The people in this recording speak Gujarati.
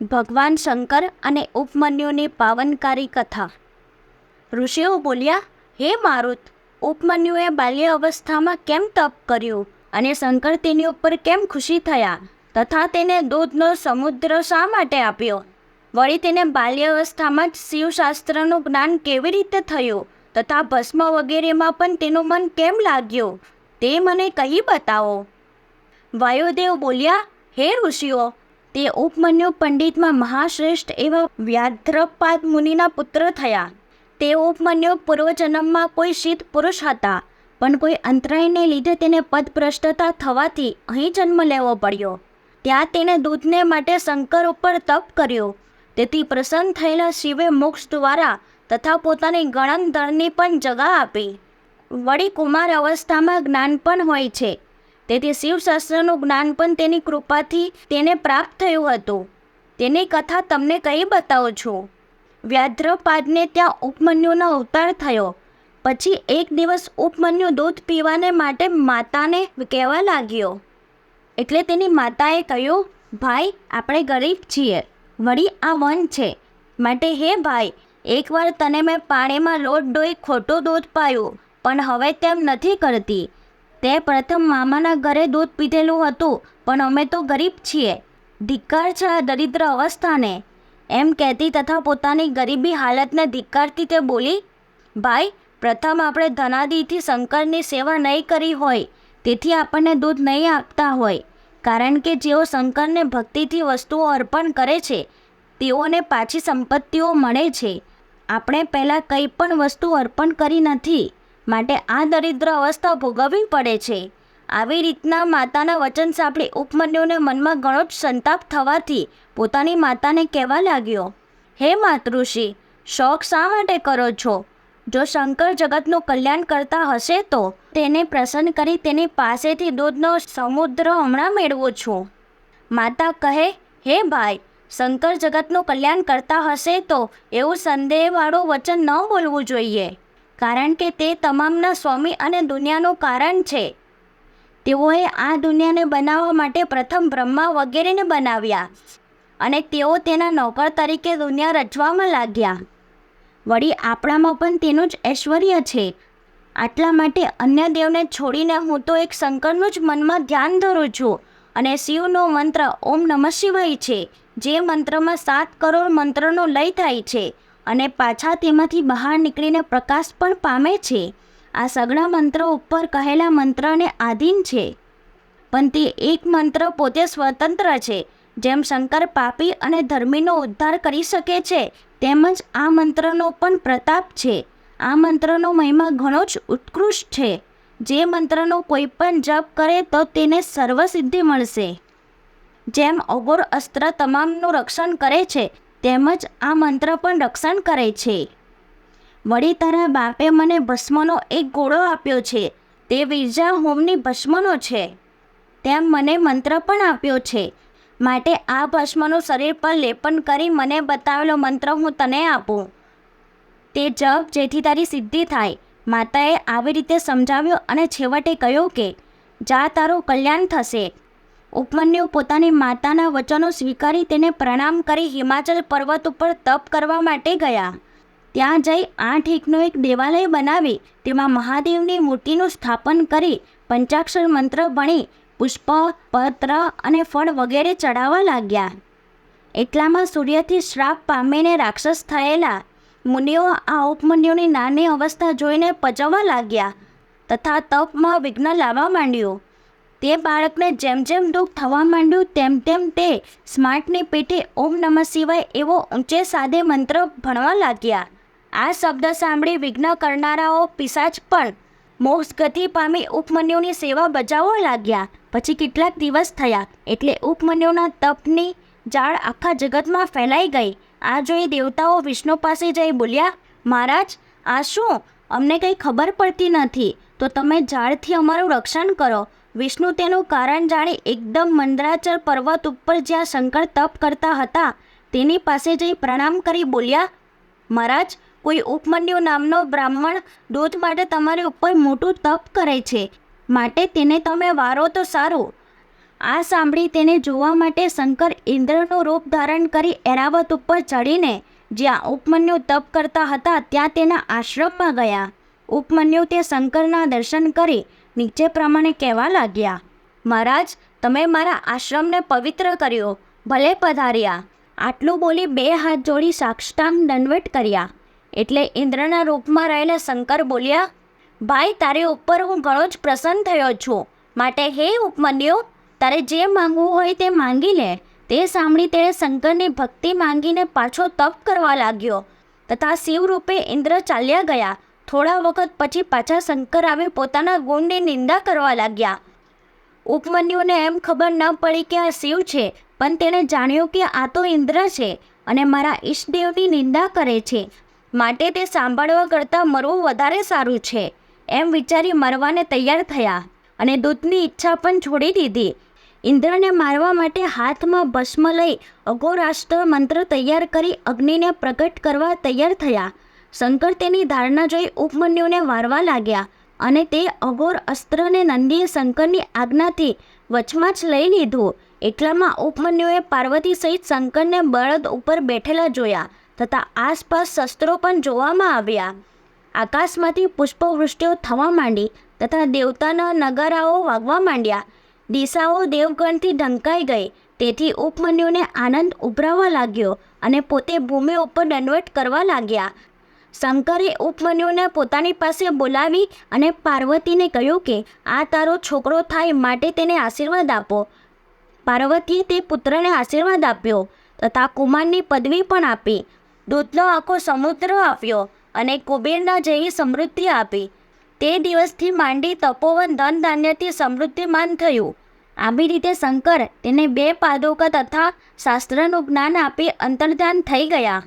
ભગવાન શંકર અને ઉપમન્યુની પાવનકારી કથા. ઋષિઓ બોલ્યા, હે મારુત, ઉપમન્યુએ બાલ્ય અવસ્થામાં કેમ તપ કર્યું અને શંકર તેની ઉપર કેમ ખુશી થયા? તથા તેને દૂધનો સમુદ્ર શા માટે આપ્યો? વળી તેને બાલ્ય અવસ્થામાં જ શિવશાસ્ત્રનું જ્ઞાન કેવી રીતે થયું? તથા ભસ્મ વગેરેમાં પણ તેનું મન કેમ લાગ્યું? તે મને કહી બતાવો. વાયુદેવ બોલ્યા, હે ઋષિઓ તે ઉપમન્યુ પંડિતમાં મહાશ્રેષ્ઠ એવા વ્યાધ્રપાદ મુનિના પુત્ર થયા. તે ઉપમન્યુ પૂર્વજન્મમાં કોઈ શીત પુરુષ હતા, પણ કોઈ અંતરાયને લીધે તેને પદભ્રષ્ટતા થવાથી અહીં જન્મ લેવો પડ્યો. ત્યાં તેણે દૂધને માટે શંકર ઉપર તપ કર્યો. તેથી પ્રસન્ન થયેલા શિવે મોક્ષ દ્વારા તથા પોતાની ગણનધરની પણ જગા આપી. વળી કુમાર અવસ્થામાં જ્ઞાન પણ હોય છે. તેથી શિવશાસ્ત્રનું જ્ઞાન પણ તેની કૃપાથી તેને પ્રાપ્ત થયું હતું. તેની કથા તમને કઈ બતાવું છું? વ્યાધ્રપાદને ત્યાં ઉપમન્યુનો અવતાર થયો. પછી એક દિવસ ઉપમન્યુ દૂધ પીવાને માટે માતાને કહેવા લાગ્યો. એટલે તેની માતાએ કહ્યું, ભાઈ, આપણે ગરીબ છીએ. વળી આ વન છે. માટે હે ભાઈ, એકવાર તને મેં પાણીમાં લોટ ડોઈ ખોટું દૂધ પાયું, પણ હવે તેમ નથી કરતી. તે પ્રથમ મામાના ઘરે દૂધ પીધેલું હતું, પણ અમે તો ગરીબ છીએ. ધિક્કાર છે આ દરિદ્ર અવસ્થાને. એમ કહેતી તથા પોતાની ગરીબી હાલતને ધિક્કારતી તે બોલી, ભાઈ, પ્રથમ આપણે ધનાદિથી શંકરની સેવા નહીં કરી હોય, તેથી આપણને દૂધ નહીં આપતા હોય. કારણ કે જેઓ શંકરને ભક્તિથી વસ્તુઓ અર્પણ કરે છે, તેઓને પાછી સંપત્તિઓ મળે છે. આપણે પહેલાં કંઈ પણ વસ્તુ અર્પણ કરી નથી. માટે આ દરિદ્ર અવસ્થા ભોગવવી પડે છે. આવી રીતના માતાના વચન સાંભળી ઉપમન્યુને મનમાં ઘણો જ સંતાપ થવાથી પોતાની માતાને કહેવા લાગ્યો, હે માતૃશ્રી શોખ શા માટે કરો છો? જો શંકર જગતનું કલ્યાણ કરતા હશે તો તેને પ્રસન્ન કરી તેની પાસેથી દૂધનો સમુદ્ર હમણાં મેળવું છું. માતા કહે, હે ભાઈ, શંકર જગતનું કલ્યાણ કરતા હશે તો એવું સંદેહવાળું વચન ન બોલવું જોઈએ. કારણ કે તે તમામના સ્વામી અને દુનિયાનું કારણ છે. તેઓએ આ દુનિયાને બનાવવા માટે પ્રથમ બ્રહ્મા વગેરેને બનાવ્યા અને તેઓ તેના નોકર તરીકે દુનિયા રચવામાં લાગ્યા. વળી આપણામાં પણ તેનું જ ઐશ્વર્ય છે. આટલા માટે અન્ય દેવને છોડીને હું તો એક શંકરનું જ મનમાં ધ્યાન ધરું છું અને શિવનો મંત્ર ઓમ નમઃ શિવાય છે, જે મંત્રમાં સાત કરોડ મંત્રનો લય થાય છે. અને પાછા તેમાંથી બહાર નીકળીને પ્રકાશ પણ પામે છે. આ સઘળા મંત્રો ઉપર કહેલા મંત્રને આધીન છે. પણ તે એક મંત્ર પોતે સ્વતંત્ર છે, જેમ શંકર પાપી અને ધર્મીનો ઉદ્ધાર કરી શકે છે, તેમજ આ મંત્રનો પણ પ્રતાપ છે. આ મંત્રનો મહિમા ઘણો જ ઉત્કૃષ્ટ છે. જે મંત્રનો કોઈ પણ જપ કરે તો તેને સર્વસિદ્ધિ મળશે. જેમ અગોર અસ્ત્ર તમામનું રક્ષણ કરે છે તેમજ આ મંત્ર પણ રક્ષણ કરે છે. વળી તારા બાપે મને ભસ્મનો એક ગોળો આપ્યો છે. તે વિરજા હોમની ભસ્મનો છે. તેમ મને મંત્ર પણ આપ્યો છે. માટે આ ભસ્મનું શરીર પર લેપન કરી મને બતાવેલો મંત્ર હું તને આપું. તે જપ જેથી તારી સિદ્ધિ થાય. માતાએ આવી રીતે સમજાવ્યું અને છેવટે કહ્યું કે, જા તારું કલ્યાણ થશે. ઉપમન્યુ પોતાની માતાના વચનો સ્વીકારી તેને પ્રણામ કરી હિમાચલ પર્વત ઉપર તપ કરવા માટે ગયા. ત્યાં જઈ આઠ એકનો એક દેવાલય બનાવી તેમાં મહાદેવની મૂર્તિનું સ્થાપન કરી પંચાક્ષર મંત્ર ભણી પુષ્પ, પત્ર અને ફળ વગેરે ચડાવવા લાગ્યા. એટલામાં સૂર્યથી શ્રાપ પામીને રાક્ષસ થયેલા મુનિઓ આ ઉપમન્યુની નાની અવસ્થા જોઈને પચવવા લાગ્યા તથા તપમાં વિઘ્ન લાવવા માંડ્યું. તે બાળકને જેમ જેમ દુઃખ થવા માંડ્યું, તેમ તેમ તે સ્માર્ટની પીઠે ઓમ નમઃ શિવાય એવો ઊંચે સાદે મંત્ર ભણવા લાગ્યા. આ શબ્દ સાંભળી વિઘ્ન કરનારાઓ પિશાચ પણ મોક્ષ ગતિ પામી ઉપમન્યુની સેવા બજાવવા લાગ્યા. પછી કેટલાક દિવસ થયા એટલે ઉપમન્યુના તપની જાળ આખા જગતમાં ફેલાઈ ગઈ. આ જોઈ દેવતાઓ વિષ્ણુ પાસે જઈ બોલ્યા, મહારાજ, આ શું? અમને કંઈ ખબર પડતી નથી. તો તમે ઝાડથી અમારું રક્ષણ કરો. વિષ્ણુ તેનું કારણ જાણી એકદમ મંદરાચર પર્વત ઉપર જ્યાં શંકર તપ કરતા હતા, તેની પાસે જઈ પ્રણામ કરી બોલ્યા, મહારાજ, કોઈ ઉપમન્યુ નામનો બ્રાહ્મણ દૂધ માટે તમારી ઉપર મોટું તપ કરે છે. માટે તેને તમે વારો તો સારું. આ સાંભળી તેને જોવા માટે શંકર ઇન્દ્રનું રૂપ ધારણ કરી એરાવત ઉપર ચડીને જ્યાં ઉપમન્યુ તપ કરતા હતા, ત્યાં તેના આશ્રમમાં ગયા. ઉપમન્યુ તે શંકરના દર્શન કરી નીચે પ્રમાણે કહેવા લાગ્યા, મહારાજ, તમે મારા આશ્રમને પવિત્ર કર્યો, ભલે પધાર્યા. આટલું બોલી બે હાથ જોડી સાક્ષાંગ દંડવટ કર્યા. એટલે ઇન્દ્રના રૂપમાં રહેલા શંકર બોલ્યા, ભાઈ, તારી ઉપર હું ઘણો જ પ્રસન્ન થયો છું. માટે હે ઉપમન્યો, તારે જે માંગવું હોય તે માંગી લે. તે સાંભળી તેણે શંકરની ભક્તિ માંગીને પાછો તપ કરવા લાગ્યો. તથા શિવરૂપે ઇન્દ્ર ચાલ્યા ગયા. થોડા વખત પછી પાછા શંકર આવી પોતાના ગુણની નિંદા કરવા લાગ્યા. ઉપમન્યુને એમ ખબર ન પડી કે આ શિવ છે, પણ તેણે જાણ્યું કે આ તો ઇન્દ્ર છે અને મારા ઈષ્ટદેવની નિંદા કરે છે. માટે તે સાંભળવા કરતાં મરવું વધારે સારું છે, એમ વિચારી મરવાને તૈયાર થયા અને દૂતની ઈચ્છા પણ છોડી દીધી. ઇન્દ્રને મારવા માટે હાથમાં ભસ્મ લઈ અઘોરાષ્ટ્ર મંત્ર તૈયાર કરી અગ્નિને પ્રગટ કરવા તૈયાર થયા. શંકર તેની ધારણા જોઈ ઉપમન્યુને વારવા લાગ્યા અને તે અઘોર અસ્ત્રને નંદીએ શંકરની આજ્ઞાથી વચમાં જ લઈ લીધું. એટલામાં ઉપમન્યુએ પાર્વતી સહિત શંકરને બળદ ઉપર બેઠેલા જોયા તથા આસપાસ શસ્ત્રો પણ જોવામાં આવ્યા. આકાશમાંથી પુષ્પવૃષ્ટિઓ થવા માંડી તથા દેવતાના નગારાઓ વાગવા માંડ્યા. દિશાઓ દેવગણથી ઢંકાઈ ગઈ. તેથી ઉપમન્યુને આનંદ ઉભરાવા લાગ્યો અને પોતે ભૂમિ ઉપર દંડવટ કરવા લાગ્યા. શંકરે ઉપમન્યુને પોતાની પાસે બોલાવી અને પાર્વતીને કહ્યું કે, આ તારો છોકરો થાય માટે તેને આશીર્વાદ આપો. પાર્વતીએ તે પુત્રને આશીર્વાદ આપ્યો તથા કુમારની પદવી પણ આપી. દૂધનો આખો સમુદ્ર આપ્યો અને કુબેરના જેવી સમૃદ્ધિ આપી. તે દિવસથી માંડી તપોવન ધન ધાન્યથી સમૃદ્ધિમાન થયું. આવી રીતે શંકર તેને બે પાદુકા તથા શાસ્ત્રનું જ્ઞાન આપી અંતર્ધાન થઈ ગયા.